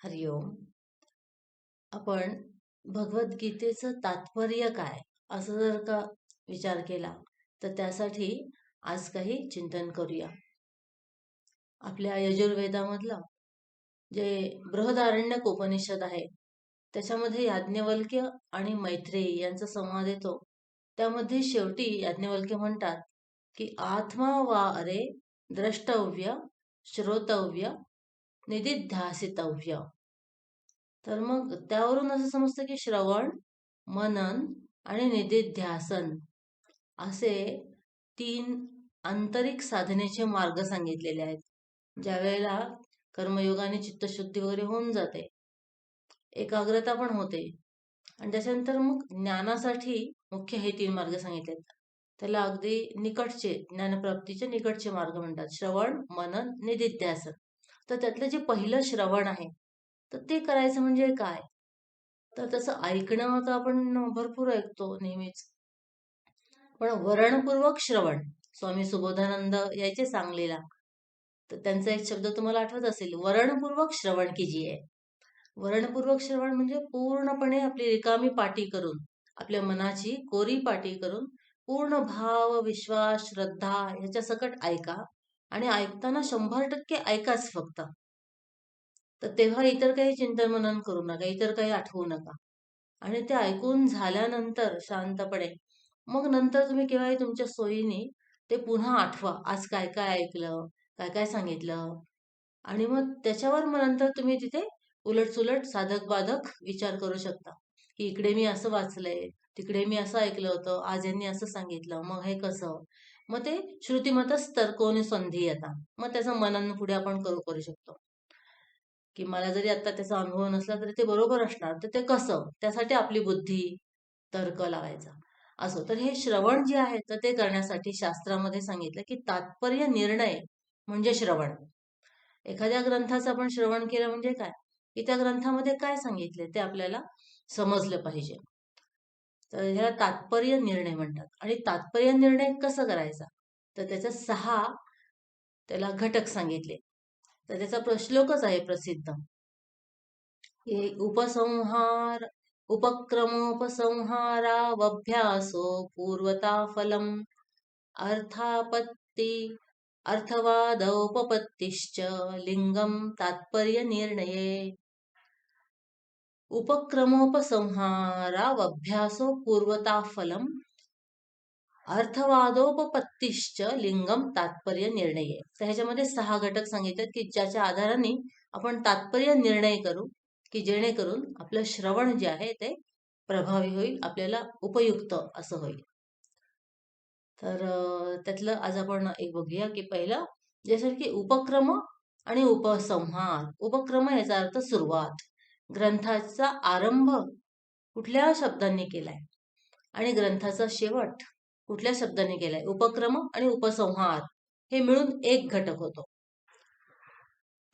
हरिओम आपण भगवद्गीतेचं तात्पर्य काय? असं जर का विचार केला तर त्यासाठी आज काही चिंतन करूया. आपल्या यजुर्वेदामधलं जे बृहदारण्यक उपनिषद आहे त्याच्यामध्ये याज्ञवल्क्य आणि मैत्रेयी यांचा संवाद येतो. त्यामध्ये शेवटी याज्ञवल्क्य म्हणतात की आत्मा वा अरे द्रष्टव्य श्रोतव्य निदिध्यासितव्य तर मग त्यावरून असं समजतं की श्रवण मनन आणि निदिध्यासन असे तीन आंतरिक साधनेचे मार्ग सांगितलेले आहेत. ज्या वेळेला कर्मयोगाने चित्तशुद्धी वगैरे होऊन जाते. एकाग्रता पण होते. आणि त्याच्यानंतर मग ज्ञानासाठी मुख्य हे तीन मार्ग सांगितलेत. त्याला अगदी निकटचे ज्ञानप्राप्तीचे निकटचे मार्ग म्हणतात. श्रवण मनन निदिध्यासन तर त्यातलं जे पहिलं श्रवण आहे तर ते करायचं म्हणजे काय? तर तसं ऐकणं तर आपण भरपूर ऐकतो नेहमीच. पण वरणपूर्वक श्रवण स्वामी सुबोधानंद यायचे सांगलीला. तर त्यांचा एक शब्द तुम्हाला आठवत असेल वरणपूर्वक श्रवण आहे वरणपूर्वक श्रवण म्हणजे पूर्णपणे आपली रिकामी पाठी करून आपल्या मनाची कोरी पाठी करून पूर्ण भाव विश्वास श्रद्धा ह्याच्या सकट ऐका. आणि ऐकताना शंभर टक्के ऐकाच फक्त. तर तेव्हा इतर काही चिंतन मनन करू नका इतर काही आठवू नका. आणि ते ऐकून झाल्यानंतर शांतपणे मग नंतर तुम्ही केव्हाही तुमच्या सोयीने ते पुन्हा आठवा आज काय काय ऐकलं काय काय सांगितलं. आणि मग त्याच्यावर मग नंतर तुम्ही तिथे उलटसुलट साधक बाधक विचार करू शकता. की इकडे मी असं वाचलंय तिकडे मी असं ऐकलं होतं आज यांनी असं सांगितलं मग हे कसं? मग ते श्रुतीमतच तर्कोनी संधी येतात. मग त्याचं मनन पुढे आपण करू करू शकतो. की मला जरी आता त्याचा अनुभव नसला तरी ते बरोबर असणार. तर ते कसं? त्यासाठी आपली बुद्धी तर्क लावायचा. असो. तर हे श्रवण जे आहे तर ते करण्यासाठी शास्त्रामध्ये सांगितलं की तात्पर्य निर्णय म्हणजे श्रवण. एखाद्या ग्रंथाचं आपण श्रवण केलं म्हणजे काय? की त्या ग्रंथामध्ये काय सांगितले ते आपल्याला समजलं पाहिजे. तर ह्याला तात्पर्य निर्णय म्हणतात. आणि तात्पर्य निर्णय कसं करायचा? तर त्याचा सहा त्याला घटक सांगितले. तर त्याचा श्लोकच आहे प्रसिद्ध. उपसंहार उपक्रमोपसंहारावभ्यासो पूर्वता फलम अर्थापत्ती अर्थवादोपपत्तिश्च लिंगम तात्पर्य निर्णये। उपक्रमोपसंहारावभ्यासो पूर्वता फलम अर्थवादोपपत्तीश्च लिंगम तात्पर्य निर्णय. तर ह्याच्यामध्ये सहा घटक सांगितले की ज्याच्या आधाराने आपण तात्पर्य निर्णय करू की जेणेकरून आपलं श्रवण जे आहे ते प्रभावी होईल आपल्याला उपयुक्त असं होईल. तर त्यातलं आज आपण एक बघूया की पहिलं जसं की उपक्रम आणि उपसंहार. उपक्रम याचा अर्थ सुरुवात. ग्रंथाचा आरंभ कुठल्या शब्दांनी केलाय? आणि ग्रंथाचा शेवट कुठल्या शब्दाने केलाय? उपक्रम आणि उपसंहार हे मिळून एक घटक होतो.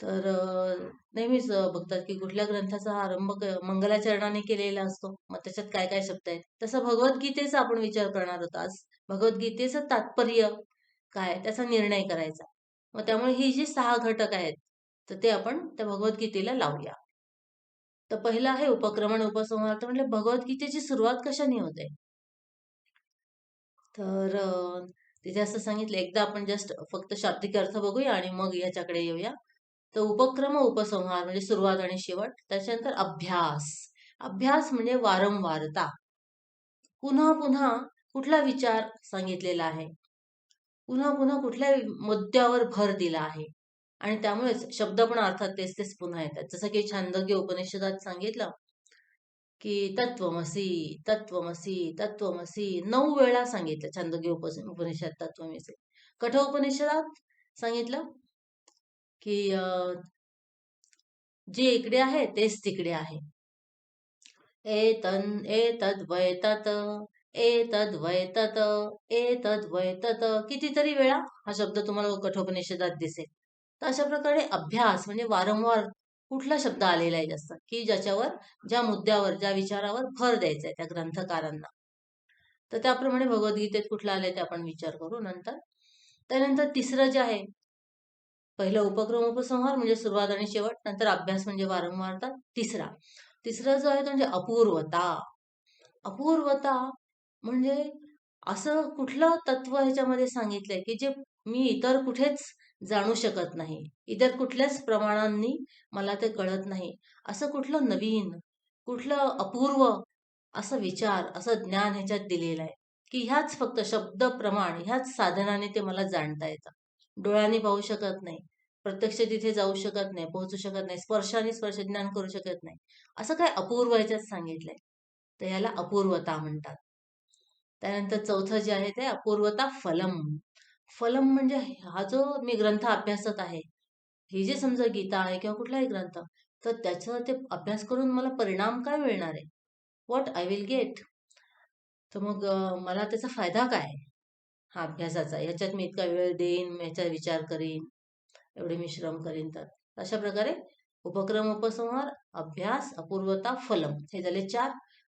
तर नेहमीच बघतात की कुठल्या ग्रंथाचा आरंभ मंगलाचरणाने केलेला असतो. मग त्याच्यात काय काय शब्द आहेत? तसं भगवद्गीतेचा आपण विचार करणार होतो आज. भगवद्गीतेचं तात्पर्य काय? त्याचा निर्णय करायचा. मग त्यामुळे ही जी सहा घटक आहेत तर ते आपण त्या भगवद्गीतेला लावूया. तर पहिला आहे उपक्रमण उपसंहार. तर म्हणजे भगवद्गीतेची सुरुवात कशाने होते? तर तिथे असं सांगितलं एकदा आपण जस्ट फक्त शाब्दिक अर्थ बघूया आणि मग याच्याकडे येऊया. तर उपक्रम उपसंहार म्हणजे सुरुवात आणि शेवट. त्याच्यानंतर अभ्यास. अभ्यास म्हणजे वारंवारता. पुन्हा पुन्हा कुठला विचार सांगितलेला आहे? पुन्हा पुन्हा कुठल्या मुद्द्यावर भर दिला आहे? आणि त्यामुळेच शब्द पण अर्थात तेच तेच पुन्हा येतात. जसं की छांदोग्य उपनिषदात सांगितलं की तत्वमसी तत्वमसी तत्वमसी नऊ वेळा सांगितलं छंदगी उपनिषद तत्वमसी कठोपनिषदात सांगितलं की जे इकडे आहे तेच तिकडे आहे. ए तन ए तद वैतत ए तद वैतत ए तद वैतत. कितीतरी वेळा हा शब्द तुम्हाला कठोपनिषदात दिसेल. तर अशा प्रकारे अभ्यास म्हणजे वारंवार कुठला शब्द आलेला आहे जास्त की ज्याच्यावर ज्या मुद्द्यावर ज्या विचारावर भर द्यायचा आहे त्या ग्रंथकारांना. तर त्याप्रमाणे भगवद्गीतेत कुठलं आलंय ते आपण विचार करू नंतर. त्यानंतर तिसरं जे आहे पहिलं उपक्रम उपसंहार म्हणजे सुरुवात आणि शेवट नंतर अभ्यास म्हणजे वारंवारता तिसरा. तिसरा जो आहे तो म्हणजे अपूर्वता. अपूर्वता म्हणजे असं कुठलं तत्व ह्याच्यामध्ये सांगितलंय की जे मी इतर कुठेच जाणू शकत नाही. इतर कुठल्याच प्रमाणांनी मला ते कळत नाही. असं कुठलं नवीन कुठलं अपूर्व असं विचार असं ज्ञान ह्याच्यात दिलेलं आहे की ह्याच फक्त शब्द प्रमाण ह्याच साधनाने ते मला जाणता येतं. डोळ्यांनी पाहू शकत नाही. प्रत्यक्ष तिथे जाऊ शकत नाही पोहोचू शकत नाही स्पर्शाने स्पर्श ज्ञान करू शकत नाही. असं काय अपूर्व ह्याच्यात सांगितलंय? तर याला अपूर्वता म्हणतात. त्यानंतर चौथं जे आहे ते अपूर्वता फलम. फलम म्हणजे हा जो मी ग्रंथ अभ्यासत आहे ही जे समजा गीता आहे किंवा कुठलाही ग्रंथ तर त्याचा ते अभ्यास करून मला परिणाम काय मिळणार आहे? व्हॉट आय विल गेट तर मग मला त्याचा फायदा काय? हा अभ्यासाचा. ह्याच्यात मी इतका वेळ देईन याचा विचार करीन एवढे मी श्रम करीन तर. अशा प्रकारे उपक्रम उपसंहार अभ्यास अपूर्वता फलम हे झाले चार.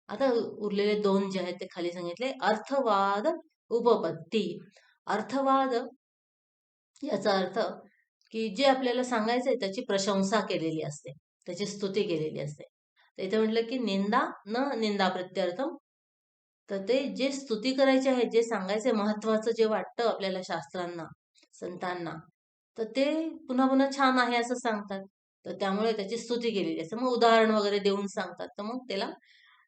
आता उरलेले दोन जे आहेत ते खाली सांगितले. अर्थवाद उपपत्ती. अर्थवाद याचा अर्थ की जे आपल्याला सांगायचंय त्याची प्रशंसा केलेली असते त्याची स्तुती केलेली असते. तर इथे म्हटलं की निंदा न निंदा प्रत्यर्थम तर ते जे स्तुती करायचे आहे जे सांगायचे महत्वाचं जे वाटतं आपल्याला शास्त्रांना संतांना तर ते पुन्हा पुन्हा छान आहे असं सांगतात. तर त्यामुळे त्याची स्तुती केलेली असते. मग उदाहरण वगैरे देऊन सांगतात. तर मग त्याला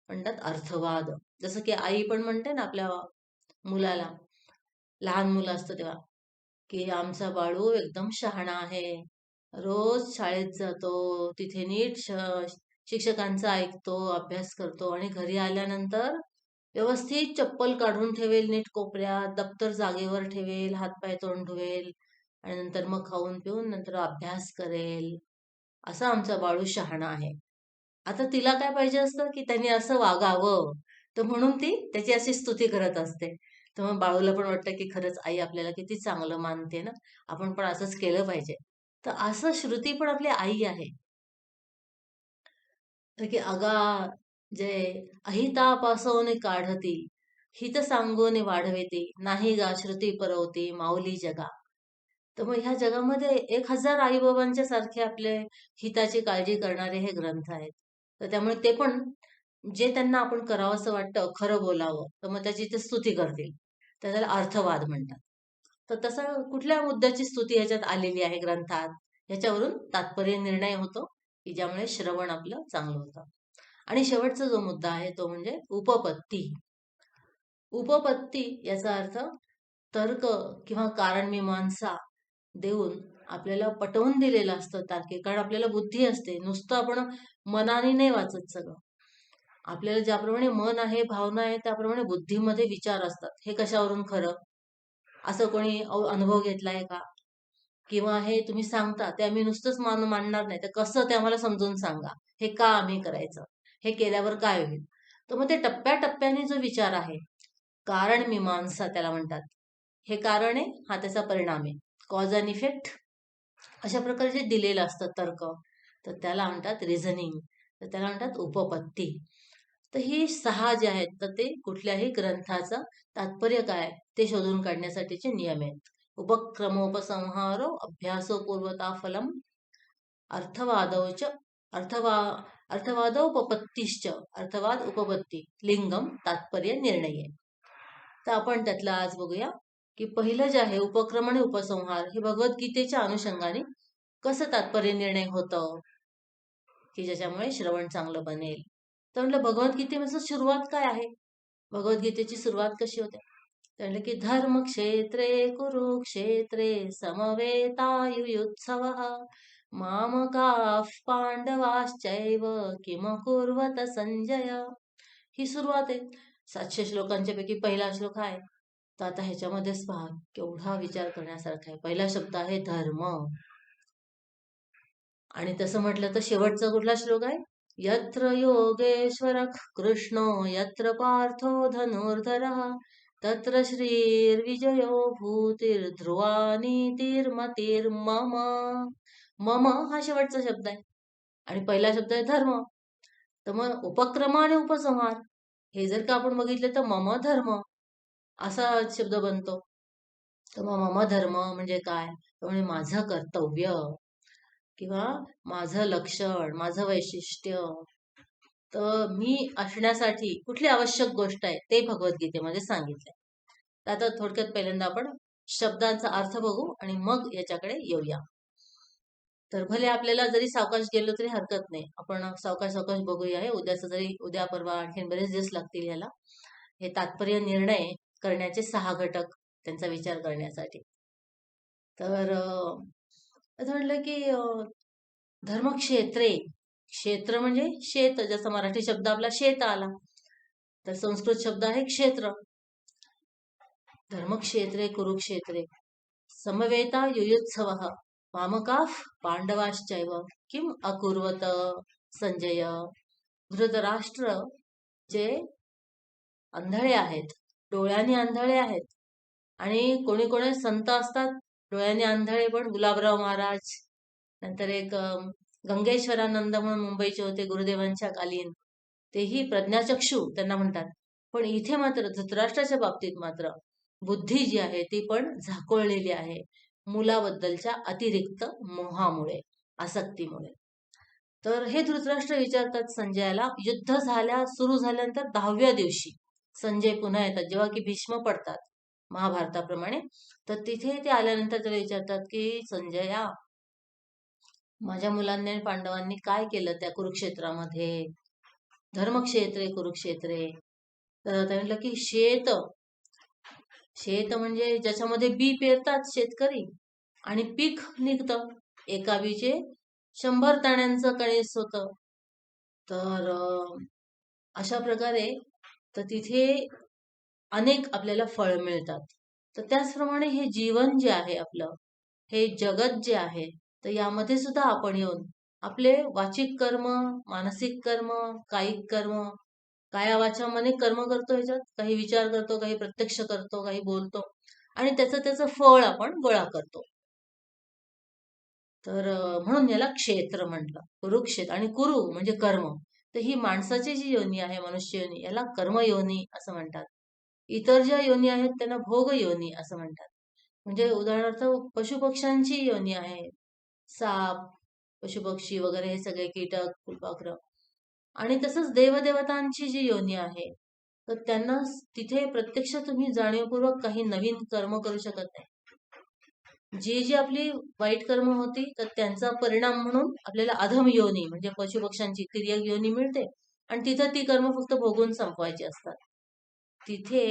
म्हणतात अर्थवाद. जसं की आई पण म्हणते ना आपल्या मुलाला लहान मुलं असतं तेव्हा की आमचा बाळू एकदम शहाणा आहे. रोज शाळेत जातो तिथे नीट शिक्षकांचा ऐकतो अभ्यास करतो आणि घरी आल्यानंतर व्यवस्थित चप्पल काढून ठेवेल नीट कोपऱ्यात दप्तर जागेवर ठेवेल हातपाय तोंड धुवेल आणि नंतर मग खाऊन पिऊन नंतर अभ्यास करेल. असं आमचा बाळू शहाणा आहे. आता तिला काय पाहिजे असतं की त्यांनी असं वागावं. तर म्हणून ती त्याची अशी स्तुती करत असते. तर मग बाळूला पण वाटतं की खरंच आई आपल्याला किती चांगलं मानते ना. आपण पण असंच केलं पाहिजे. तर असं श्रुती पण आपली आई आहे. तर की अगा जे अहितापासवने काढती हित सांगून वाढवेती नाही गा श्रुती परवती माऊली जगा. तर मग ह्या जगामध्ये एक हजार आईबाबांच्या सारखे आपले हिताची काळजी करणारे हे ग्रंथ आहेत. तर त्यामुळे ते पण जे त्यांना आपण करावं असं वाटतं खरं बोलावं तर मग त्याची ते स्तुती करतील. त्याला अर्थवाद म्हणतात. तर तसा कुठल्या मुद्द्याची स्तुती ह्याच्यात आलेली आहे ग्रंथात? ह्याच्यावरून तात्पर्य निर्णय होतो की ज्यामुळे श्रवण आपलं चांगलं होतं. आणि शेवटचा जो मुद्दा आहे तो म्हणजे उपपत्ती. उपपत्ती याचा अर्थ तर्क किंवा कारण मीमांसा देऊन आपल्याला पटवून दिलेलं असतं तार्किक कारण आपल्याला बुद्धी असते. नुसतं आपण मनाने नाही वाचत सगळं. आपल्याला ज्याप्रमाणे मन आहे भावना आहे त्याप्रमाणे बुद्धीमध्ये विचार असतात. हे कशावरून खरं? असं कोणी अनुभव घेतलाय का? किंवा हे तुम्ही सांगता ते आम्ही नुसतंच मान मांडणार नाही. तर कसं ते आम्हाला समजून सांगा? हे का आम्ही करायचं? हे केल्यावर काय होईल? तर मग ते टप्प्याटप्प्याने जो विचार आहे कारण मीमांसा त्याला म्हणतात. हे कारण आहे हा त्याचा परिणाम आहे. कॉज अँड इफेक्ट अशा प्रकारे जे दिलेलं असतं तर्क तर त्याला म्हणतात रिझनिंग तर त्याला म्हणतात उपपत्ती. तर ही सहा जे आहेत तर ते कुठल्याही ग्रंथाचं तात्पर्य काय ते शोधून काढण्यासाठीचे नियम आहेत. उपक्रमोपसंहारो अभ्यासोपूर्वता फलम अर्थवादौच अर्थवा अर्थवादोपपत्तीश्च अर्थवाद उपपत्ती लिंगम तात्पर्य निर्णय. तर आपण त्यातला आज बघूया की पहिलं जे आहे उपक्रम आणि उपसंहार हे भगवद्गीतेच्या अनुषंगाने कसं तात्पर्य निर्णय होतं की ज्याच्यामुळे श्रवण चांगलं बनेल. तर म्हटलं भगवद्गीतेमध्ये सुरुवात काय आहे? भगवद्गीतेची सुरुवात कशी होते? तर म्हटलं की धर्मक्षेत्रे कुरुक्षेत्रे समवेतायुत्सव मामका पांडवाश्चैव किम कुर्वत संजय. ही सुरुवात आहे. सातशे श्लोकांच्या पैकी पहिला श्लोक आहे. तर आता ह्याच्यामध्येच पहा केवढा विचार करण्यासारखा आहे. पहिला शब्द आहे धर्म. आणि तसं म्हटलं तर शेवटचा कुठला श्लोक आहे? यत्र योगेश्वर कृष्णो यत्र पार्थो धनुर्धरः तत्र श्रीर्विजयो भूतिर्ध्रुवा मम मम हा शेवटचा शब्द आहे. आणि पहिला शब्द आहे धर्म. तर मग उपक्रम आणि उपसंहार हे जर का आपण बघितले तर मम धर्म असा शब्द बनतो. तर मग मम धर्म म्हणजे काय? म्हणजे माझं कर्तव्य. किंवा माझं लक्षण माझं वैशिष्ट्य तर मी असण्यासाठी कुठली आवश्यक गोष्ट आहे ते भगवद्गीतेमध्ये सांगितलंय. तर आता थोडक्यात पहिल्यांदा आपण शब्दांचा अर्थ बघू आणि मग याच्याकडे येऊया. तर भले आपल्याला जरी सावकाश गेलो तरी हरकत नाही. आपण सावकाश सावकाश बघूया हे. उद्याचं जरी उद्या परवा आणखीन बरेच दिवस लागतील याला. हे तात्पर्य निर्णय करण्याचे सहा घटक त्यांचा विचार करण्यासाठी. तर असं म्हटलं की धर्मक्षेत्रे. क्षेत्र म्हणजे शेत ज्याचा मराठी शब्द आपला शेत आला तर संस्कृत शब्द आहे क्षेत्र. धर्मक्षेत्रे कुरुक्षेत्रे. समवेता युयुत्सव वामकाफ पांडवाश्चैव किम अकुर्वत संजय. धृतराष्ट्र जे आंधळे आहेत डोळ्याने आंधळे आहेत आणि कोणी कोणी संत असतात डोळ्याने आंधळे पण गुलाबराव महाराज. नंतर एक गंगेश्वरानंद म्हणून मुंबईचे होते गुरुदेवांच्या कालीन. तेही प्रज्ञाचक्षू त्यांना म्हणतात. पण इथे मात्र धृतराष्ट्राच्या बाबतीत मात्र बुद्धी जी आहे ती पण झाकोळलेली आहे. मुलाबद्दलच्या अतिरिक्त मोहामुळे आसक्तीमुळे. तर हे धृतराष्ट्र विचारतात संजयाला युद्ध झाल्या सुरू झाल्यानंतर दहाव्या दिवशी संजय पुन्हा येतात. जेव्हा की भीष्म पडतात. महाभारताप्रमाणे. तर तिथे ते आल्यानंतर त्याला विचारतात की संजया माझ्या मुलांनी आणि पांडवांनी काय केलं त्या कुरुक्षेत्रामध्ये? धर्मक्षेत्रे कुरुक्षेत्रे. तर त्या म्हटलं की शेत. शेत म्हणजे ज्याच्यामध्ये बी पेरतात शेतकरी आणि पीक निघतं. एका बीचे शंभर ताण्यांचं कणीस होतं. तर अशा प्रकारे तर तिथे अनेक आपल्याला फळ मिळतात. तर त्याचप्रमाणे हे जीवन जे आहे आपलं हे जगत जे आहे तर यामध्ये सुद्धा आपण येऊन आपले वाचिक कर्म मानसिक कर्म कायिक कर्म काया मने कर्म करतो ह्याच्यात? काही विचार करतो काही प्रत्यक्ष करतो काही बोलतो आणि त्याचं त्याचं फळ आपण गोळा करतो. तर म्हणून याला क्षेत्र म्हटलं. कुरुक्षेत्र आणि कुरु म्हणजे कर्म. तर ही माणसाची जी योनी आहे मनुष्य योनी याला कर्म योनी असं म्हणतात. इतर ज्या योनी आहेत त्यांना भोग योनी असं म्हणतात. म्हणजे उदाहरणार्थ पशुपक्ष्यांची योनी आहे. साप पशुपक्षी वगैरे हे सगळे कीटक फुलपाखरं. आणि तसंच देवदेवतांची जी योनी आहे तर त्यांना तिथे प्रत्यक्ष तुम्ही जाणीवपूर्वक काही नवीन कर्म करू शकत नाही. जी जी आपली वाईट कर्म होती तर त्यांचा परिणाम म्हणून आपल्याला अधम योनी म्हणजे पशुपक्ष्यांची तिर्यक योनी मिळते. आणि तिथं ती कर्म फक्त भोगून संपवायची असतात. तिथे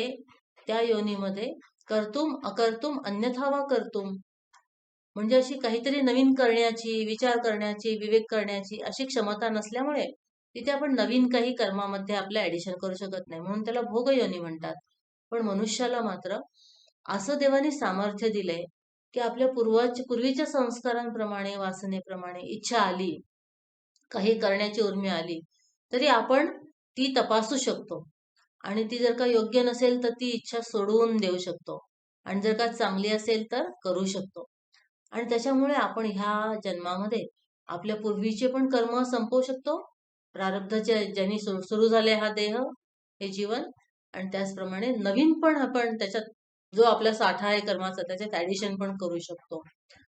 त्या योनीमध्ये कर्तुम अकर्तुम अन्यथा वा कर्तुम. म्हणजे अशी काहीतरी नवीन करण्याची विचार करण्याची विवेक करण्याची अशी क्षमता नसल्यामुळे तिथे आपण नवीन काही कर्मामध्ये आपलं ऍडिशन करू शकत नाही. म्हणून त्याला भोग योनी म्हणतात. पण मनुष्याला मात्र असं देवाने सामर्थ्य दिलंय की आपल्या पूर्वज पूर्वीच्या संस्कारांप्रमाणे वासनेप्रमाणे इच्छा आली काही करण्याची उर्मी आली तरी आपण ती तपासू शकतो. आणि ती जर का योग्य नसेल तर ती इच्छा सोडवून देऊ शकतो. आणि जर का चांगली असेल तर करू शकतो. आणि त्याच्यामुळे आपण ह्या जन्मामध्ये आपल्या पूर्वीचे पण कर्म संपवू शकतो. प्रारब्धाच्या ज्यांनी सुरू सुरू झाले हा देह हे जीवन. आणि त्याचप्रमाणे नवीन पण आपण त्याच्यात जो आपला साठा आहे कर्माचा त्याच्यात ऍडिशन पण करू शकतो.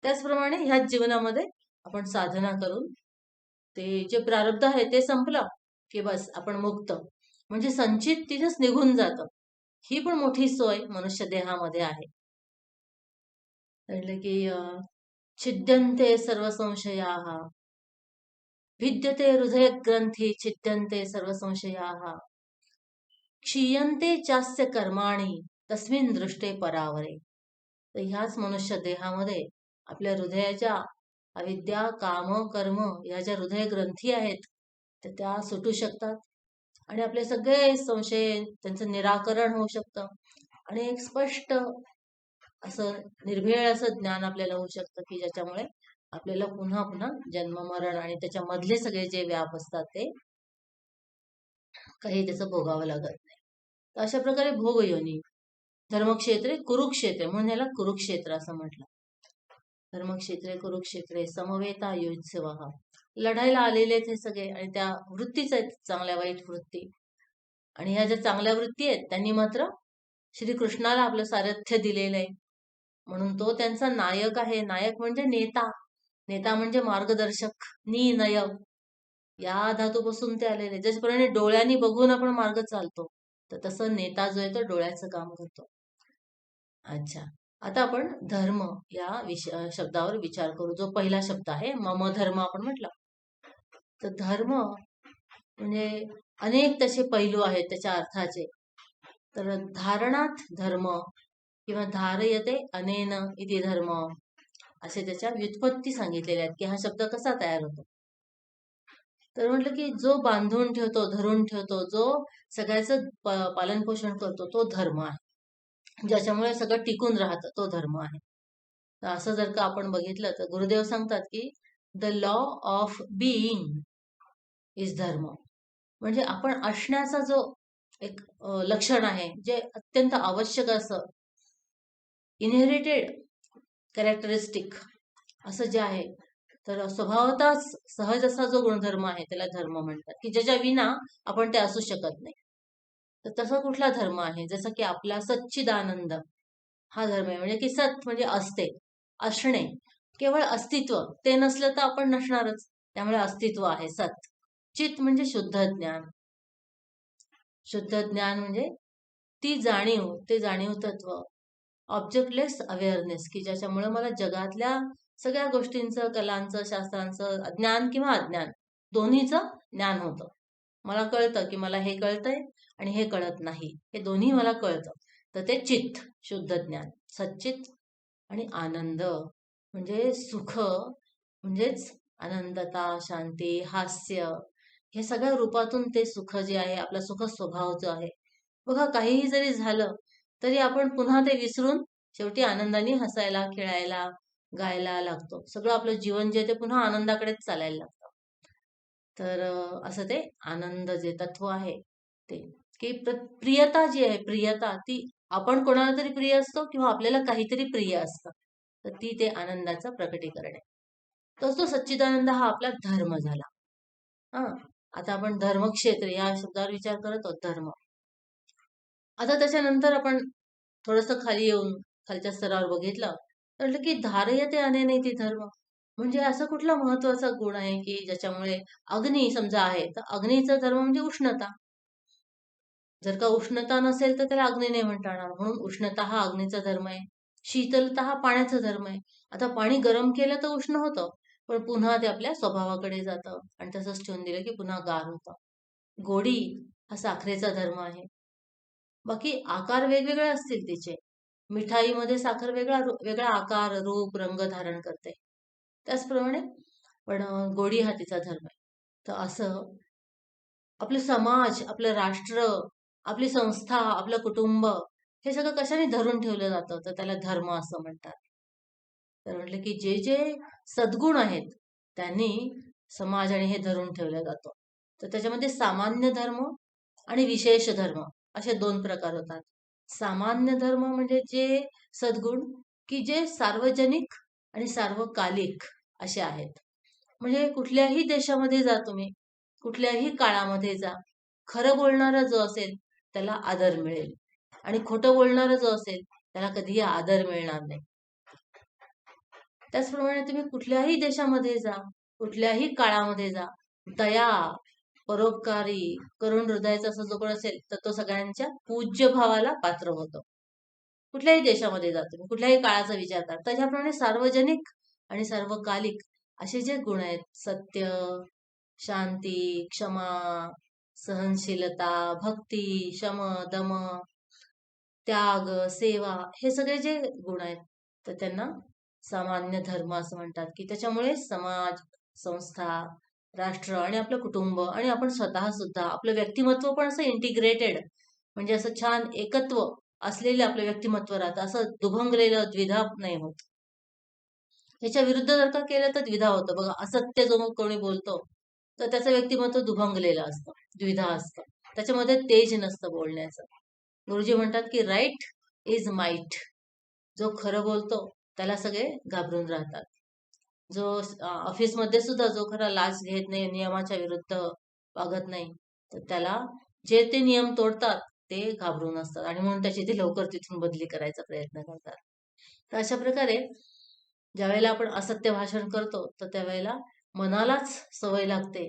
त्याचप्रमाणे ह्याच जीवनामध्ये आपण साधना करून ते जे प्रारब्ध आहे ते संपलं की बस आपण मुक्त. म्हणजे संचित तिथेच निघून जातं. ही पण मोठी सोय मनुष्य देहामध्ये आहे. म्हटलं की छिद्यंते सर्व संशया भिद्यते हृदय ग्रंथी छिद्यन्ते सर्व संशया क्षीयंते चास्य कर्माणि तस्मिन दृष्टे परावरे. तर ह्याच मनुष्य देहामध्ये आपल्या हृदयाच्या अविद्या काम कर्म या ज्या हृदय ग्रंथी आहेत तर त्या सुटू शकतात. आणि आपले सगळे संशय त्यांचं निराकरण होऊ शकतं. आणि एक स्पष्ट असं निर्भेळ असं ज्ञान आपल्याला होऊ शकतं की ज्याच्यामुळे आपल्याला पुन्हा पुन्हा जन्म मरण आणि त्याच्यामधले सगळे जे व्याप असतात ते काही त्याचं भोगावं लागत नाही. तर अशा प्रकारे भोग योनी धर्मक्षेत्रे कुरुक्षेत्र म्हणून याला कुरुक्षेत्र असं म्हटलं. धर्मक्षेत्रे कुरुक्षेत्रे समवेता युत्सव लढायला आलेले आहेत हे सगळे आणि त्या वृत्तीच आहेत चांगल्या वाईट वृत्ती. आणि ह्या ज्या चांगल्या वृत्ती आहेत त्यांनी मात्र श्रीकृष्णाला आपलं सारथ्य दिलेलं आहे. म्हणून तो त्यांचा नायक आहे. नायक म्हणजे नेता. नेता म्हणजे मार्गदर्शक. निनय या धातूपासून ते आलेले. जसप्रमाणे डोळ्यांनी बघून आपण मार्ग चालतो तर तसं नेता जो आहे तो डोळ्याचं काम करतो. अच्छा. आता आपण धर्म या विष शब्दावर विचार करू. जो पहिला शब्द आहे मम धर्म आपण म्हटलं. तर धर्म म्हणजे अनेक तसे पैलू आहेत त्याच्या अर्थाचे. तर धारणात धर्म किंवा धारयते अनेन इति धर्म असे त्याच्या व्युत्पत्ती सांगितलेल्या आहेत की हा शब्द कसा तयार होतो? तर म्हटलं की जो बांधून ठेवतो धरून ठेवतो जो सगळ्याचं पालन पोषण करतो तो धर्म आहे. ज्याच्यामुळे सगळं टिकून राहतं तो धर्म आहे. तर असं जर का आपण बघितलं तर गुरुदेव सांगतात की the law of being is dharma. म्हणजे आपण असण्याचा जो एक लक्षण आहे जे अत्यंत आवश्यक असं इनहेरिटेड कॅरेक्टरिस्टिक असं जे आहे तर स्वभावताच सहज असा जो गुणधर्म आहे त्याला धर्म म्हणतात. की ज्याच्या विना आपण ते असू शकत नाही. तर तसा कुठला धर्म आहे? जसं की आपला सच्चिदानंद हा धर्म आहे. म्हणजे की सत म्हणजे असते असणे. केवळ अस्तित्व ते नसलं तर आपण नसणारच. त्यामुळे अस्तित्व आहे सत. चित म्हणजे शुद्ध ज्ञान. शुद्ध ज्ञान म्हणजे ती जाणीव ते जाणीव तत्व. ऑब्जेक्टलेस अवेअरनेस की ज्याच्यामुळे मला जगातल्या सगळ्या गोष्टींचं कलांचं शास्त्रांचं ज्ञान किंवा अज्ञान दोन्हीचं ज्ञान होतं. मला कळतं की मला हे कळतंय आणि हे कळत नाही. हे दोन्ही मला कळतं. तर ते चित्त शुद्ध ज्ञान. सच्चित आणि आनंद. म्हणजे सुख म्हणजेच आनंदता शांती हास्य. हे सगळ्या रूपातून ते सुख जे आहे आपला सुख स्वभाव जो आहे बघा काहीही जरी झालं तरी आपण पुन्हा ते विसरून शेवटी आनंदाने हसायला खेळायला गायला लागतो. सगळं आपलं जीवन जे ते पुन्हा आनंदाकडेच चालायला लागतं. तर असं ते आनंद जे तत्व आहे ते. की प्रियता जी आहे प्रियता ती आपण कोणाला तरी प्रिय असतो किंवा आपल्याला काहीतरी प्रिय असतं तर ती ते आनंदाचं प्रकटीकरण आहे. तोच तो सच्चिदानंद हा आपला धर्म झाला. हा. आता आपण धर्मक्षेत्र या शब्दावर विचार करत आहोत धर्म. आता त्याच्यानंतर आपण थोडस खाली येऊन खालच्या स्तरावर बघितलं म्हटलं की धारयते आणि नाही ते धर्म. म्हणजे असा कुठला महत्त्वाचा गुण आहे की ज्याच्यामुळे अग्नी समजा आहे तर अग्नीचा धर्म म्हणजे उष्णता. जर का उष्णता नसेल तर त्याला अग्नी नाही म्हणता येणार म्हणून उष्णता हा अग्नीचा धर्म आहे. शीतलता हा पाण्याचा धर्म आहे. आता पाणी गरम केलं तर उष्ण होतं. पण पुन्हा ते आपल्या स्वभावाकडे जातं आणि तसंच ठेवून दिलं की पुन्हा गार होतं. गोडी हा साखरेचा धर्म आहे. बाकी आकार वेगवेगळे असतील तिचे. मिठाईमध्ये साखर वेगळा वेगळा आकार रूप रंग धारण करते. त्याचप्रमाणे पण गोडी हा तिचा धर्म आहे. तर असं आपलं समाज आपलं राष्ट्र आपली संस्था आपलं कुटुंब हे सगळं कशाने धरून ठेवलं जातं? तर त्याला धर्म असं म्हणतात. तर म्हटलं की जे जे सद्गुण आहेत त्यांनी समाज आणि हे धरून ठेवला जातो. तर त्याच्यामध्ये सामान्य धर्म आणि विशेष धर्म असे दोन प्रकार होतात. सामान्य धर्म म्हणजे जे सद्गुण की जे सार्वजनिक आणि सार्वकालिक असे आहेत. म्हणजे कुठल्याही देशामध्ये जा तुम्ही कुठल्याही काळामध्ये जा खरं बोलणारा जो असेल त्याला आदर मिळेल आणि खोटं बोलणारा जो असेल त्याला कधीही आदर मिळणार नाही. त्याचप्रमाणे तुम्ही कुठल्याही देशामध्ये जा कुठल्याही काळामध्ये जा दया परोपकारी करुण हृदयाचा असं जो कोण असेल तर तो सगळ्यांच्या पूज्य भावाला पात्र होतो. कुठल्याही देशामध्ये जा तुम्ही कुठल्याही काळाचा विचार करा. त्याच्याप्रमाणे सार्वजनिक आणि सार्वकालिक असे जे गुण आहेत सत्य शांती क्षमा सहनशीलता भक्ती शम दम त्याग सेवा हे सगळे जे गुण आहेत तर त्यांना सामान्य धर्म असं म्हणतात की त्याच्यामुळे समाज संस्था राष्ट्र आणि आपलं कुटुंब आणि आपण स्वतः सुद्धा आपलं व्यक्तिमत्व पण असं इंटिग्रेटेड म्हणजे असं छान एकत्व असलेलं आपलं व्यक्तिमत्व राहतं. असं दुभंगलेलं द्विधा नाही होत. याच्या विरुद्ध जर का केलं तर द्विधा होतं. बघा असत्य जो कोणी बोलतो तर त्याचं व्यक्तिमत्व दुभंगलेलं असतं द्विधा असतं. त्याच्यामध्ये तेज नसतं बोलण्याचं. गुरुजी म्हणतात की राईट इज माईट जो खरं बोलतो त्याला सगळे घाबरून राहतात. जो ऑफिसमध्ये सुद्धा जो खरा लाच घेत नाही नियमाच्या विरुद्ध वागत नाही तर त्याला जे ते नियम तोडतात ते घाबरून असतात आणि म्हणून त्याची ते लवकर तिथून बदली करायचा प्रयत्न करतात. तर अशा प्रकारे ज्यावेळेला आपण असत्य भाषण करतो तर त्यावेळेला मनालाच सवय लागते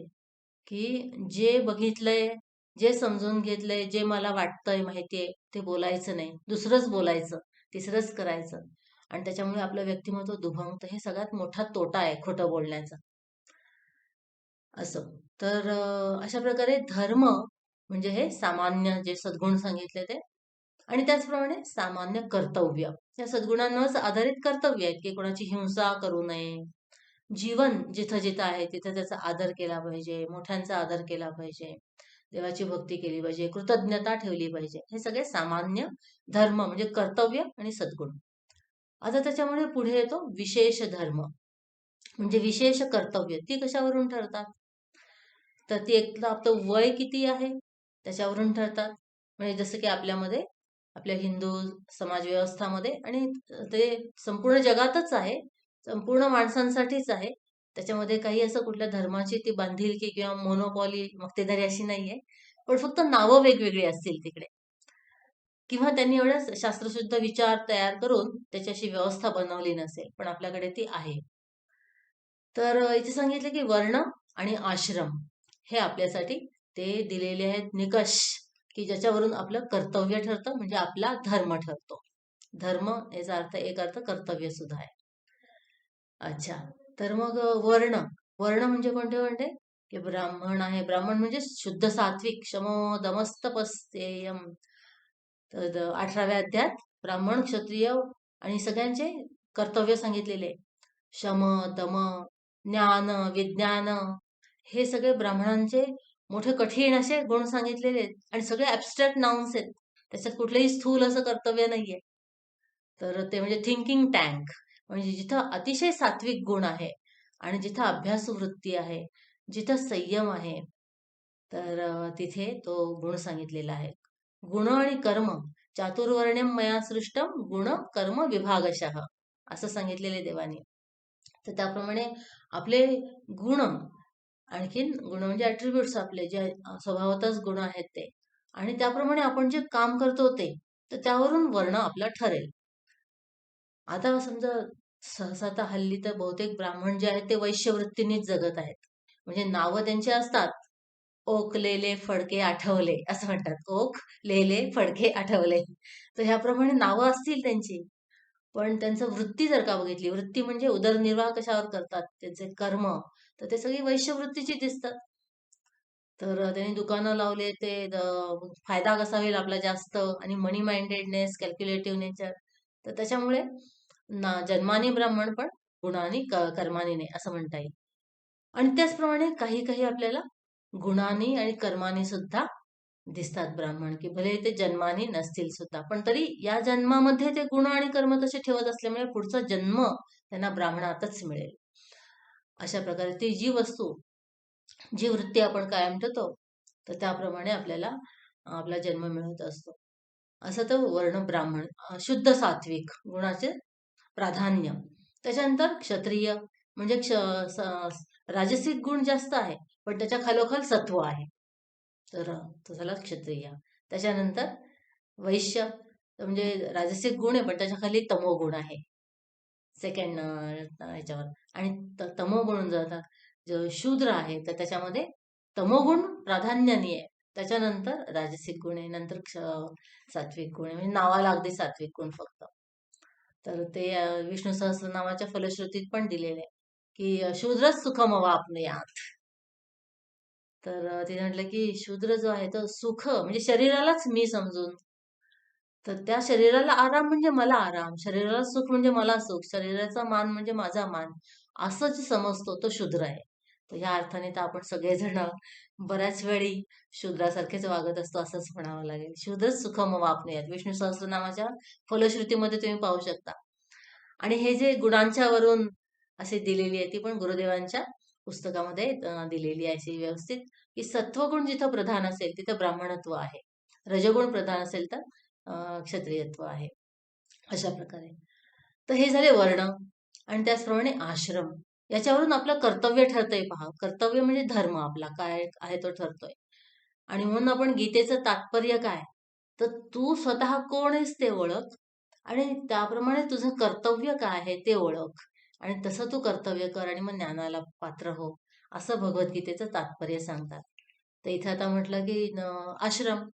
की जे बघितलंय जे समजून घेतलंय जे मला वाटतंय माहितीये ते बोलायचं नाही. दुसरंच बोलायचं तिसरंच करायचं. आणि त्याच्यामुळे आपलं व्यक्तिमत्व दुभंगतं हे सगळ्यात मोठा तोटा आहे खोटं बोलण्याचा. असं. तर अशा प्रकारे धर्म म्हणजे हे सामान्य जे सद्गुण सांगितले ते आणि त्याचप्रमाणे सामान्य कर्तव्य. या सद्गुणांवरच आधारित कर्तव्य आहेत की कोणाची हिंसा करू नये. जीवन जिथं जिथं आहे तिथं त्याचा आदर केला पाहिजे मोठ्यांचा आदर केला पाहिजे देवाची भक्ती केली पाहिजे कृतज्ञता ठेवली पाहिजे. हे सगळे सामान्य धर्म म्हणजे कर्तव्य आणि सद्गुण. आता त्याच्यामुळे पुढे येतो विशेष धर्म. म्हणजे विशेष कर्तव्य. ती कशावरून ठरतात? तर ती एक आपलं वय किती आहे? त्याच्यावरून ठरतात. म्हणजे जसं की आपल्यामध्ये आपल्या हिंदू समाज व्यवस्थामध्ये आणि ते संपूर्ण जगातच आहे. संपूर्ण माणसांसाठीच आहे. त्याच्यामध्ये काही असं कुठल्या धर्माची ती बांधिलकी किंवा मोनोपॉली मक्तेदारी अशी नाहीये. पण फक्त नावं वेगवेगळी असतील तिकडे. किंवा त्यांनी एवढा शास्त्रशुद्ध विचार तयार करून त्याच्याशी व्यवस्था बनवली नसेल पण आपल्याकडे ती आहे. तर इथे सांगितले की वर्ण आणि आश्रम हे आपल्यासाठी ते दिलेले आहेत निकष की ज्याच्यावरून आपलं कर्तव्य ठरतं म्हणजे आपला धर्म ठरतो. धर्म याचा अर्थ एक अर्थ कर्तव्य सुद्धा आहे. अच्छा तर मग वर्ण. वर्ण म्हणजे कोणते कोणते? की ब्राह्मण आहे. ब्राह्मण म्हणजे शुद्ध सात्विक शमो दमस्तपस्तेयम तर अठराव्या अध्यात ब्राह्मण क्षत्रिय आणि सगळ्यांचे कर्तव्य सांगितलेले. शम दम ज्ञान विज्ञान हे सगळे ब्राह्मणांचे मोठे कठीण असे गुण सांगितलेले आहेत आणि सगळे ऍबस्ट्रॅक्ट नाउन्स आहेत. त्याच्यात कुठलंही स्थूल असं कर्तव्य नाहीये. तर ते म्हणजे थिंकिंग टँक म्हणजे जिथं अतिशय सात्विक गुण आहे आणि जिथं अभ्यास वृत्ती आहे जिथं संयम आहे तर तिथे तो गुण सांगितलेला आहे. गुण आणि कर्म चातुर्वर्ण्यम मया सृष्टम गुण कर्म विभागशः असं सांगितलेले देवानी. तर त्याप्रमाणे आपले गुण आणखीन गुण म्हणजे अट्रिब्युट्स आपले जे स्वभावातच गुण आहेत ते. आणि त्याप्रमाणे आपण जे काम करतो ते तर त्यावरून वर्ण आपला ठरेल. आता समजा सहसा तर हल्ली तर बहुतेक ब्राह्मण जे आहेत ते वैश्यवृत्तीनेच जगत आहेत. म्हणजे नावं त्यांची असतात ओकलेले फडके आठवले असं म्हणतात. ओक लेले फडके आठवले. तर ह्याप्रमाणे नावं असतील त्यांची. पण त्यांचं वृत्ती जर का बघितली वृत्ती म्हणजे उदरनिर्वाह कशावर करतात? त्यांचे कर्म. तर ते सगळी वैश्यवृत्तीची दिसतात. तर त्यांनी दुकानं लावले ते फायदा कसा होईल आपला जास्त? आणि मनी माइंडेडनेस कॅल्क्युलेटिव्ह नेचर तर त्याच्यामुळे ना जन्माने ब्राह्मण पण गुणाने कर्माने नाही असं म्हणता येईल. आणि त्याचप्रमाणे काही काही आपल्याला गुणाने आणि कर्माने सुद्धा दिसतात ब्राह्मण की भले ते जन्माने नसतील सुद्धा. पण तरी या जन्मामध्ये ते गुण आणि कर्म तसे ठेवत असल्यामुळे पुढचा जन्म त्यांना ब्राह्मणातच मिळेल. अशा प्रकारे ती जी वस्तू जी वृत्ती आपण कायम ठेवतो तर त्याप्रमाणे आपल्याला आपला जन्म मिळत असतो. असं तर वर्ण ब्राह्मण शुद्ध सात्विक गुणाचे प्राधान्य. त्याच्यानंतर क्षत्रिय म्हणजे क्ष राजसिक गुण जास्त आहे. पण त्याच्या खालोखाल सत्व आहे. तर तो झाला क्षत्रिय त्याच्यानंतर वैश्य म्हणजे राजसिक गुण आहे पण त्याच्याखाली तमोगुण आहे. सेकंड याच्यावर. आणि तमोगुण जर शूद्र आहे तर त्याच्यामध्ये तमोगुण प्राधान्याने आहे त्याच्यानंतर राजसिक गुण आहे नंतर सात्विक गुण आहे. म्हणजे नावाला अगदी सात्विक गुण फक्त. तर ते विष्णू सहस्रनामाच्या फलश्रुतीत पण दिलेले आहे की शूद्रच सुखम वापनुयात तर तिने म्हटलं की शूद्र जो आहे तो सुख म्हणजे शरीरालाच मी समजून. तर त्या शरीराला आराम म्हणजे मला आराम शरीराला सुख म्हणजे मला सुख शरीराचा मान म्हणजे माझा मान असं जे समजतो तो शूद्र आहे. तर ह्या अर्थाने तर आपण सगळेजण बऱ्याच वेळी शूद्रासारखेच वागत असतो असंच म्हणावं लागेल. शूद्रच सुखम वापरूयात विष्णू सहस्रनामाच्या फलश्रुतीमध्ये तुम्ही पाहू शकता. आणि हे जे गुणांच्या वरून असे दिलेली आहे ती पण गुरुदेवांच्या पुस्तकामध्ये दिलेली आहे अशी व्यवस्थित की सत्वगुण जिथं प्रधान असेल तिथं ब्राह्मणत्व आहे. रजगुण प्रधान असेल तर क्षत्रियत्व आहे. अशा प्रकारे. तर हे झाले वर्ण आणि त्याचप्रमाणे आश्रम. याच्यावरून आपलं कर्तव्य ठरतंय पहा. कर्तव्य म्हणजे धर्म आपला. काय आहे तो ठरतोय. आणि म्हणून आपण गीतेचं तात्पर्य काय? तर तू स्वतः कोण आहेस ते ओळख आणि त्याप्रमाणे तुझं कर्तव्य काय आहे ते ओळख. आणि तसं तू कर्तव्य कर आणि मग ज्ञानाला पात्र हो असं भगवद्गीतेचं तात्पर्य सांगतात. तर इथं आता म्हटलं की आश्रम.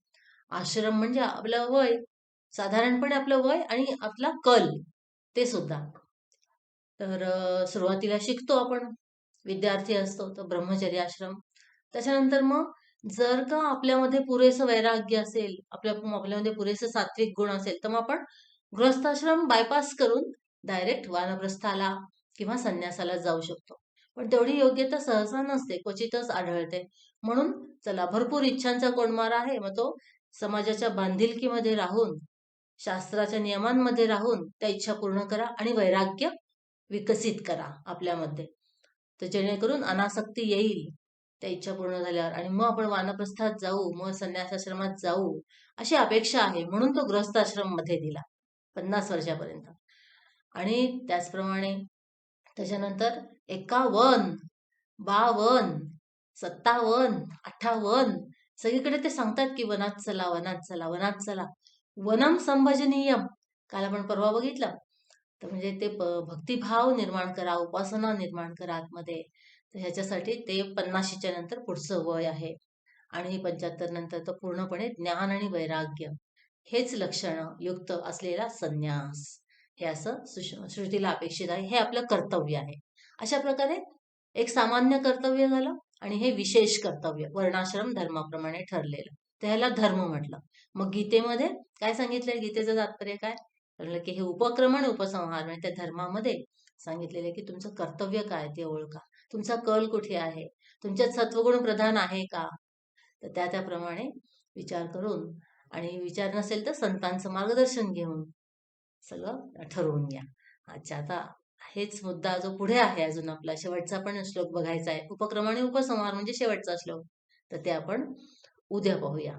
आश्रम म्हणजे आपलं वय. साधारणपणे आपलं वय आणि आपला कल ते सुद्धा. तर सुरुवातीला शिकतो आपण. विद्यार्थी असतो तर ब्रह्मचर्य आश्रम. त्याच्यानंतर मग जर का आपल्यामध्ये पुरेसं वैराग्य असेल आपल्या आपल्यामध्ये पुरेसं सात्विक गुण असेल तर मग आपण गृहस्थाश्रम बायपास करून डायरेक्ट वानप्रस्थाला किंवा संन्यासाला जाऊ शकतो. पण तेवढी योग्यता सहसा नसते क्वचितच आढळते. म्हणून चला भरपूर इच्छांचा कोणमार आहे. मग तो समाजाच्या बांधिलकीमध्ये राहून शास्त्राच्या नियमांमध्ये राहून त्या इच्छा पूर्ण करा आणि वैराग्य विकसित करा आपल्यामध्ये. तर जेणेकरून अनासक्ती येईल त्या इच्छा पूर्ण झाल्यावर. आणि मग आपण वानप्रस्थात जाऊ मग संन्यासाश्रमात जाऊ अशी अपेक्षा आहे. म्हणून तो ग्रस्ताश्रममध्ये दिला पन्नास वर्षापर्यंत. आणि त्याचप्रमाणे त्याच्यानंतर एकावन बावन सत्तावन अठ्ठावन सगळीकडे ते सांगतात की वनात चला वनात चला वनात चला. वनम संभजनीयम. काल आपण परवा बघितलं. तर म्हणजे ते भक्तिभाव निर्माण करा उपासना निर्माण करा आतमध्ये. तर ह्याच्यासाठी ते पन्नाशीच्या नंतर पुढचं वय आहे. आणि पंच्याहत्तर नंतर तर पूर्णपणे ज्ञान आणि वैराग्य. हेच लक्षण युक्त असलेला संन्यास. हे असं श्रुतीला अपेक्षित आहे. हे आपलं कर्तव्य आहे. अशा प्रकारे एक सामान्य कर्तव्य झालं आणि हे विशेष कर्तव्य वर्णाश्रम धर्माप्रमाणे ठरलेलं. त्याला धर्म म्हटलं. मग गीतेमध्ये काय सांगितलंय? गीतेचं तात्पर्य काय? म्हटलं की हे उपक्रमण उपसंहार म्हणजे त्या धर्मामध्ये सांगितलेलं की तुमचं कर्तव्य काय ते ओळखा. तुमचा कल कुठे आहे? तुमच्यात सत्वगुण प्रधान आहे का? तर त्या त्याप्रमाणे विचार करून आणि विचार नसेल तर संतांचं मार्गदर्शन घेऊन सगळं ठरवून घ्या अच्छा आता हेच मुद्दा जो पुढे आहे अजून आपला शेवटचा पण श्लोक बघायचा आहे उपक्रम आणि उपसंहार म्हणजे शेवटचा श्लोक तर ते आपण उद्या पाहूया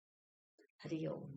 他就有